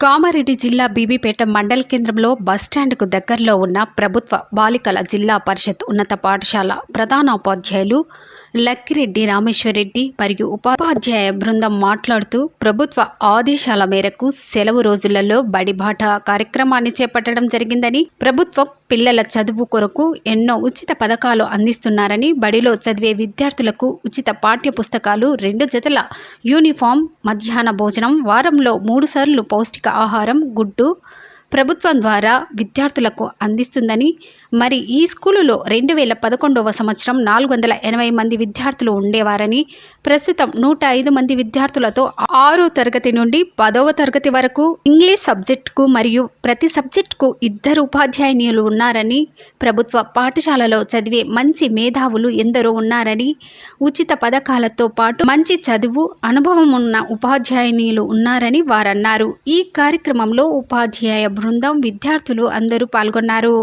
కామారెడ్డి జిల్లా బీబీపేట మండల కేంద్రంలో బస్టాండ్కు దగ్గరలో ఉన్న ప్రభుత్వ బాలికల జిల్లా పరిషత్ ఉన్నత పాఠశాల ప్రధానోపాధ్యాయులు లక్కిరెడ్డి రామేశ్వరరెడ్డి మరియు ఉపాధ్యాయ బృందం మాట్లాడుతూ ప్రభుత్వ ఆదేశాల మేరకు సెలవు రోజులలో బడిబాట కార్యక్రమాన్ని చేపట్టడం జరిగిందని ప్రభుత్వం పిల్లల చదువు కొరకు ఎన్నో ఉచిత పథకాలు అందిస్తున్నారని బడిలో చదివే విద్యార్థులకు ఉచిత పాఠ్య పుస్తకాలు రెండు జతల యూనిఫామ్ మధ్యాహ్న భోజనం వారంలో మూడు సార్లు పౌష్టిక ఆహారం గుడ్డు ప్రభుత్వం ద్వారా విద్యార్థులకు అందిస్తుందని మరి ఈ స్కూలులో రెండు వేల పదకొండవ సంవత్సరం నాలుగు వందల ఎనభై మంది విద్యార్థులు ఉండేవారని ప్రస్తుతం నూట ఐదు మంది విద్యార్థులతో ఆరో తరగతి నుండి పదవ తరగతి వరకు ఇంగ్లీష్ సబ్జెక్టుకు మరియు ప్రతి సబ్జెక్టుకు ఇద్దరు ఉపాధ్యాయునియులు ఉన్నారని ప్రభుత్వ పాఠశాలలో చదివే మంచి మేధావులు ఎందరో ఉన్నారని ఉచిత పథకాలతో పాటు మంచి చదువు అనుభవం ఉన్న ఉపాధ్యాయునియులు ఉన్నారని వారన్నారు. ఈ కార్యక్రమంలో ఉపాధ్యాయ బృందం విద్యార్థులు అందరూ పాల్గొన్నారు.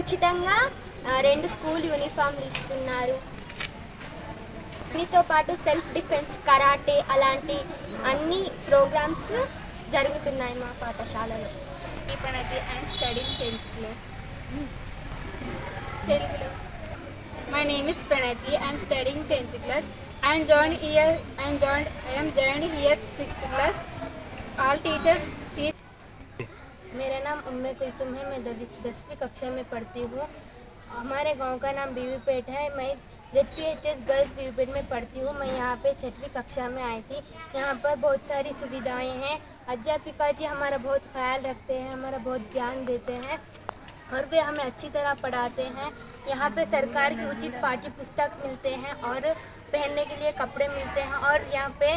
ఉచితంగా రెండు స్కూల్ యూనిఫామ్లు ఇస్తున్నారు. మీతో పాటు సెల్ఫ్ డిఫెన్స్ కరాటే అలాంటి అన్ని ప్రోగ్రామ్స్ జరుగుతున్నాయి మా పాఠశాలలో. Pranathi and study tenth class. My name is Pranathi I'm studying tenth class I'm join year I'm join I'm join year sixth class all teachers मेरा नाम उम्मे कुलसुम है, मैं दसवीं कक्षा में पढ़ती हूँ। हमारे गाँव का नाम बीवी पेट है। मैं Z P H S girls Bibipet में पढ़ती हूँ, मैं यहाँ पे छठवीं कक्षा में आई थी। यहाँ पर बहुत सारी सुविधाएँ हैं। अध्यापिका जी हमारा बहुत ख्याल रखते हैं, हमारा बहुत ध्यान देते हैं और वे हमें अच्छी तरह पढ़ाते हैं। यहाँ पे सरकार की उचित पाठ्य पुस्तक मिलते हैं और पहनने के लिए कपड़े मिलते हैं और यहाँ पे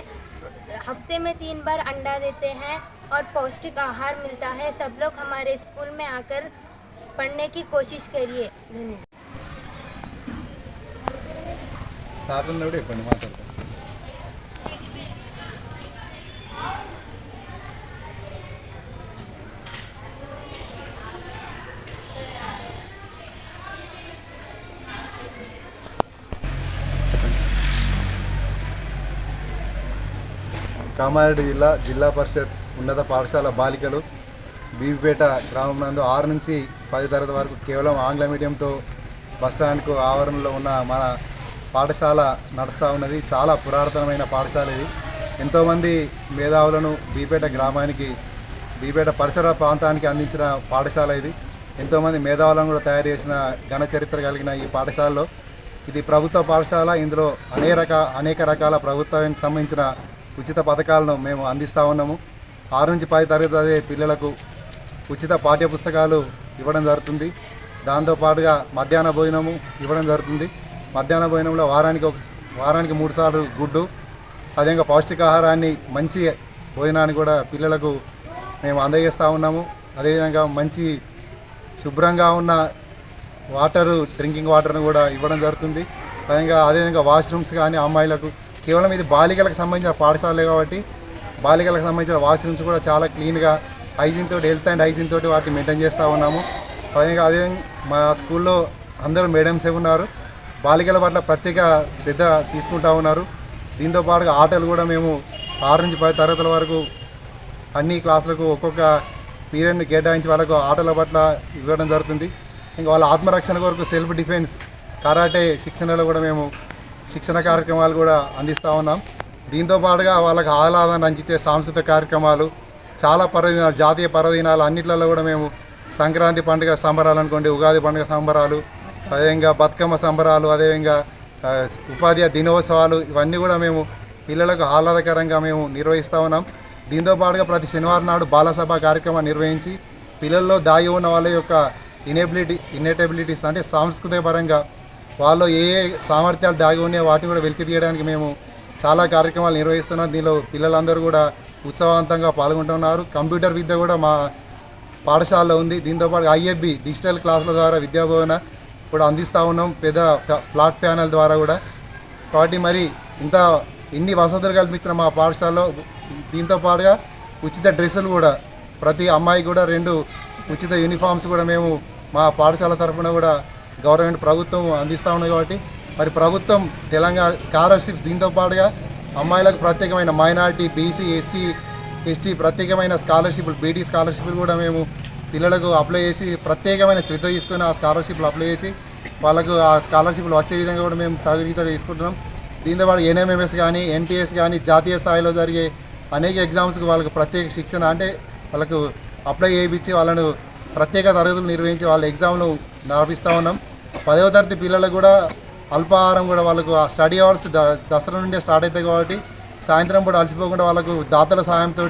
हफ़्ते में तीन बार अंडा देते हैं। और पौष्टिक आहार मिलता है सब लोग हमारे स्कूल में आकर पढ़ने की कोशिश करिए धन्यवाद స్టార్ట్ ఉన్నప్పుడు చెప్పండి మాట్లాడతాను కామారెడ్డి జిల్లా జిల్లా పరిషత్ ఉన్నత పాఠశాల బాలికలు బీబీపేట గ్రామం నందు ఆరు నుంచి పది తరగతి వరకు కేవలం ఆంగ్ల మీడియంతో బస్టాండ్కు ఆవరణలో ఉన్న మన పాఠశాల నడుస్తూ ఉన్నది. చాలా పురాతనమైన పాఠశాల ఇది. ఎంతోమంది మేధావులను బీపేట గ్రామానికి బీపేట పరిసర ప్రాంతానికి అందించిన పాఠశాల ఇది. ఎంతోమంది మేధావులను కూడా తయారు చేసిన ఘన చరిత్ర కలిగిన ఈ పాఠశాలలో ఇది ప్రభుత్వ పాఠశాల. ఇందులో అనేక రక అనేక రకాల ప్రభుత్వానికి సంబంధించిన ఉచిత పథకాలను మేము అందిస్తూ ఉన్నాము. ఆరు నుంచి పది తరగతి చదివే పిల్లలకు ఉచిత పాఠ్య పుస్తకాలు ఇవ్వడం జరుగుతుంది. దాంతోపాటుగా మధ్యాహ్న భోజనము ఇవ్వడం జరుగుతుంది. మధ్యాహ్న భోజనంలో వారానికి ఒక వారానికి మూడు సార్లు గుడ్డు అదేవిధంగా పౌష్టికాహారాన్ని మంచి భోజనాన్ని కూడా పిల్లలకు మేము అందజేస్తూ ఉన్నాము. అదేవిధంగా మంచి శుభ్రంగా ఉన్న వాటరు డ్రింకింగ్ వాటర్ను కూడా ఇవ్వడం జరుగుతుంది. అదేవిధంగా అదేవిధంగా వాష్రూమ్స్ కానీ అమ్మాయిలకు కేవలం ఇది బాలికలకు సంబంధించిన పాఠశాలే కాబట్టి బాలికలకు సంబంధించిన వాష్రూమ్స్ కూడా చాలా క్లీన్గా హైజీన్ తోటి హెల్త్ అండ్ హైజీన్ తోటి వాటిని మెయింటైన్ చేస్తూ ఉన్నాము. అదేవిధంగా అదే మా స్కూల్లో అందరూ మేడమ్సే ఉన్నారు. బాలికల పట్ల ప్రత్యేక శ్రద్ధ తీసుకుంటా ఉన్నారు. దీంతో పాటుగా ఆటలు కూడా మేము ఆరు నుంచి పది తరగతుల వరకు అన్ని క్లాసులకు ఒక్కొక్క పీరియడ్ని కేటాయించి వాళ్ళకు ఆటల పట్ల ఇవ్వడం జరుగుతుంది. ఇంకా వాళ్ళ ఆత్మరక్షణ కొరకు సెల్ఫ్ డిఫెన్స్ కరాటే శిక్షణలో కూడా మేము శిక్షణ కార్యక్రమాలు కూడా అందిస్తూ ఉన్నాం. దీంతో పాటుగా వాళ్ళకి ఆహ్లాదాన్ని అందించే సాంస్కృతిక కార్యక్రమాలు చాలా పర్వదినాలు జాతీయ పర్వదినాలు అన్నిట్లలో కూడా మేము సంక్రాంతి పండుగ సంబరాలు అనుకోండి ఉగాది పండుగ సంబరాలు అదేవిధంగా బతుకమ్మ సంబరాలు అదేవిధంగా ఉపాధ్యాయ దినోత్సవాలు ఇవన్నీ కూడా మేము పిల్లలకు ఆహ్లాదకరంగా మేము నిర్వహిస్తూ ఉన్నాం. దీంతో పాటుగా ప్రతి శనివారం నాడు బాలసభ కార్యక్రమాన్ని నిర్వహించి పిల్లల్లో దాగి ఉన్న వాళ్ళ యొక్క ఇనేబిలిటీ ఇన్ఎటబిలిటీస్ అంటే సాంస్కృతిక పరంగా వాళ్ళు ఏ ఏ సామర్థ్యాలు దాగి ఉన్నాయో వాటిని కూడా వెలికి తీయడానికి మేము చాలా కార్యక్రమాలు నిర్వహిస్తున్నారు. దీనిలో పిల్లలందరూ కూడా ఉత్సవవంతంగా పాల్గొంటున్నారు. కంప్యూటర్ విద్య కూడా మా పాఠశాలలో ఉంది. దీంతోపాటు ఐఎఫ్బి డిజిటల్ క్లాసుల ద్వారా విద్యాబోధన కూడా అందిస్తూ ఉన్నాం. పెద్ద ఫ్లాట్ ప్యానల్ ద్వారా కూడా. కాబట్టి మరి ఇంత ఇన్ని వసతులు కల్పించిన మా పాఠశాలలో దీంతో పాటుగా ఉచిత డ్రెస్సులు కూడా ప్రతి అమ్మాయి కూడా రెండు ఉచిత యూనిఫామ్స్ కూడా మేము మా పాఠశాల తరఫున కూడా గవర్నమెంట్ ప్రభుత్వం అందిస్తూ ఉన్నాం కాబట్టి మరి ప్రభుత్వం తెలంగాణ స్కాలర్షిప్స్ దీంతో పాటుగా అమ్మాయిలకు ప్రత్యేకమైన మైనారిటీ బీసీ ఎస్సీ ఎస్టీ ప్రత్యేకమైన స్కాలర్షిప్లు బీటీ స్కాలర్షిప్లు కూడా మేము పిల్లలకు అప్లై చేసి ప్రత్యేకమైన శ్రద్ధ తీసుకుని ఆ స్కాలర్షిప్లు అప్లై చేసి వాళ్ళకు ఆ స్కాలర్షిప్లు వచ్చే విధంగా కూడా మేము తగిన తీసుకుంటున్నాం. దీంతో పాటు ఎన్ఎంఎంఎస్ కానీ ఎన్టీఎస్ కానీ జాతీయ స్థాయిలో జరిగే అనేక ఎగ్జామ్స్కి వాళ్ళకు ప్రత్యేక శిక్షణ అంటే వాళ్ళకు అప్లై చేయించి వాళ్ళను ప్రత్యేక తరగతులు నిర్వహించి వాళ్ళ ఎగ్జామ్లు నడిపిస్తూ ఉన్నాం. పదవ తరగతి పిల్లలకు కూడా అల్పాహారం కూడా వాళ్ళకు ఆ స్టడీ అవర్స్ ద- దసరా నుండే స్టార్ట్ అవుతాయి కాబట్టి సాయంత్రం పూట అలసిపోకుండా వాళ్ళకు దాతల సాయంతో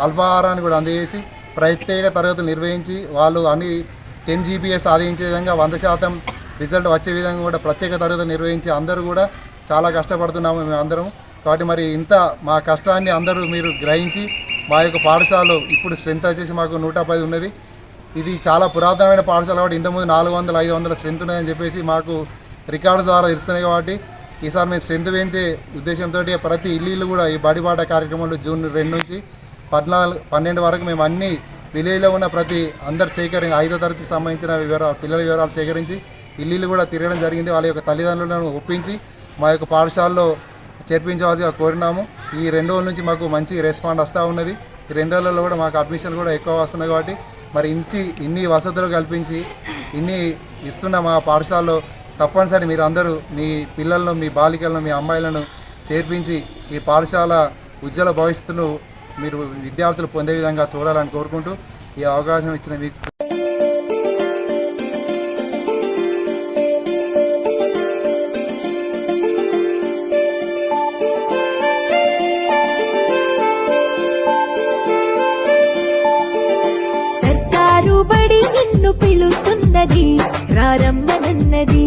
అల్పాహారాన్ని కూడా అందజేసి ప్రత్యేక తరగతులు నిర్వహించి వాళ్ళు అన్ని టెన్ జీబీఏ సాధించే విధంగా వంద శాతం రిజల్ట్ వచ్చే విధంగా కూడా ప్రత్యేక తరగతులు నిర్వహించి అందరూ కూడా చాలా కష్టపడుతున్నాము మేము అందరం. కాబట్టి మరి ఇంత మా కష్టాన్ని అందరూ మీరు గ్రహించి మా యొక్క పాఠశాలలో ఇప్పుడు స్ట్రెంత్ వచ్చేసి మాకు నూట పది ఉన్నది. ఇది చాలా పురాతనమైన పాఠశాల కాబట్టి ఇంతకుముందు నాలుగు వందల ఐదు వందల స్ట్రెంత్ ఉన్నాయని చెప్పేసి మాకు రికార్డ్స్ ద్వారా తెలుస్తున్నాయి కాబట్టి ఈసారి మేము స్ట్రెంత్ పెంచే ఉద్దేశంతో ప్రతి ఇల్లు ఇల్లు కూడా ఈ బడిబాట కార్యక్రమంలో జూన్ రెండు నుంచి పద్నాలుగు పన్నెండు వరకు మేము అన్ని విలేజ్లో ఉన్న ప్రతి అందరు సేకరించి ఐదో తరగతికి సంబంధించిన వివరాలు పిల్లల వివరాలు సేకరించి ఇల్లు కూడా తిరగడం జరిగింది. వాళ్ళ యొక్క తల్లిదండ్రులను ఒప్పించి మా యొక్క పాఠశాలలో చేర్పించవలసిగా కోరినాము. ఈ రెండు రోజుల నుంచి మాకు మంచి రెస్పాండ్ వస్తూ ఉన్నది. ఈ రెండు రోజులలో కూడా మాకు అడ్మిషన్ కూడా ఎక్కువ వస్తున్నాయి కాబట్టి మరి ఇంచి ఇన్ని వసతులు కల్పించి ఇన్ని ఇస్తున్న మా పాఠశాలలో తప్పనిసరి మీరు అందరూ మీ పిల్లలను మీ బాలికలను మీ అమ్మాయిలను చేర్పించి ఈ పాఠశాల ఉజ్వల భవిష్యత్తును మీరు విద్యార్థులు పొందే విధంగా చూడాలని కోరుకుంటూ ఈ అవకాశం ఇచ్చిన మీకు సర్కారు బడి నిన్ను పిలుస్తున్నది రారమ్మనన్నది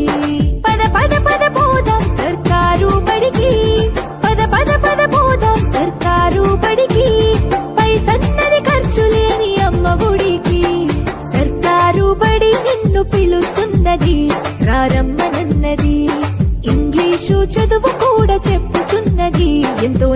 చదువు కూడా చెప్పుచున్నది. ఎంతో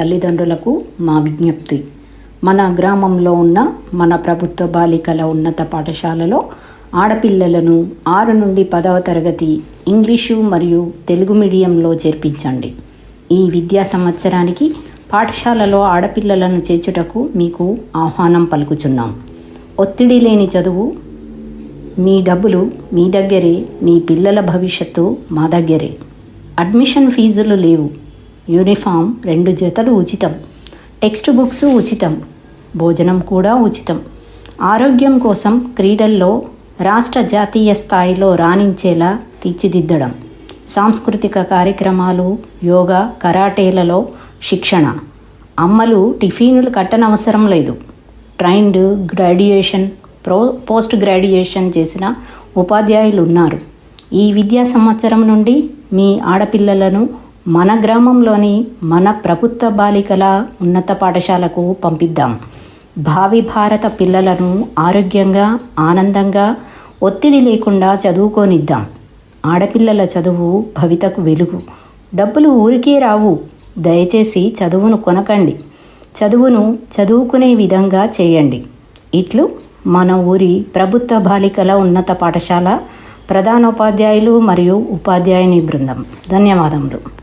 తల్లిదండ్రులకు మా విజ్ఞప్తి. మన గ్రామంలో ఉన్న మన ప్రభుత్వ బాలికల ఉన్నత పాఠశాలలో ఆడపిల్లలను ఆరు నుండి పదవ తరగతి ఇంగ్లీషు మరియు తెలుగు మీడియంలో చేర్పించండి. ఈ విద్యా సంవత్సరానికి పాఠశాలలో ఆడపిల్లలను చేర్చుటకు మీకు ఆహ్వానం పలుకుచున్నాం. ఒత్తిడి లేని చదువు మీ డబ్బులు మీ దగ్గరే మీ పిల్లల భవిష్యత్తు మా దగ్గరే. అడ్మిషన్ ఫీజులు లేవు. యూనిఫామ్ రెండు జతలు ఉచితం. టెక్స్ట్ బుక్స్ ఉచితం. భోజనం కూడా ఉచితం. ఆరోగ్యం కోసం క్రీడల్లో రాష్ట్ర జాతీయ స్థాయిలో రాణించేలా తీర్చిదిద్దడం. సాంస్కృతిక కార్యక్రమాలు యోగా కరాటేలలో శిక్షణ. అమ్మలు టిఫిన్లు కట్టనవసరం లేదు. Trained graduation pro post graduation చేసిన ఉపాధ్యాయులు ఉన్నారు ఈ విద్యా సంవత్సరం నుండి మీ ఆడపిల్లలను మన గ్రామంలోని మన ప్రభుత్వ బాలికల ఉన్నత పాఠశాలకు పంపిద్దాం. భావి భారత పిల్లలను ఆరోగ్యంగా ఆనందంగా ఒత్తిడి లేకుండా చదువుకోనిద్దాం. ఆడపిల్లల చదువు భవితకు వెలుగు. డబ్బులు ఊరికే రావు. దయచేసి చదువును కొనకండి. చదువును చదువుకునే విధంగా చేయండి. ఇట్లు మన ఊరి ప్రభుత్వ బాలికల ఉన్నత పాఠశాల ప్రధానోపాధ్యాయులు మరియు ఉపాధ్యాయుని బృందం. ధన్యవాదములు.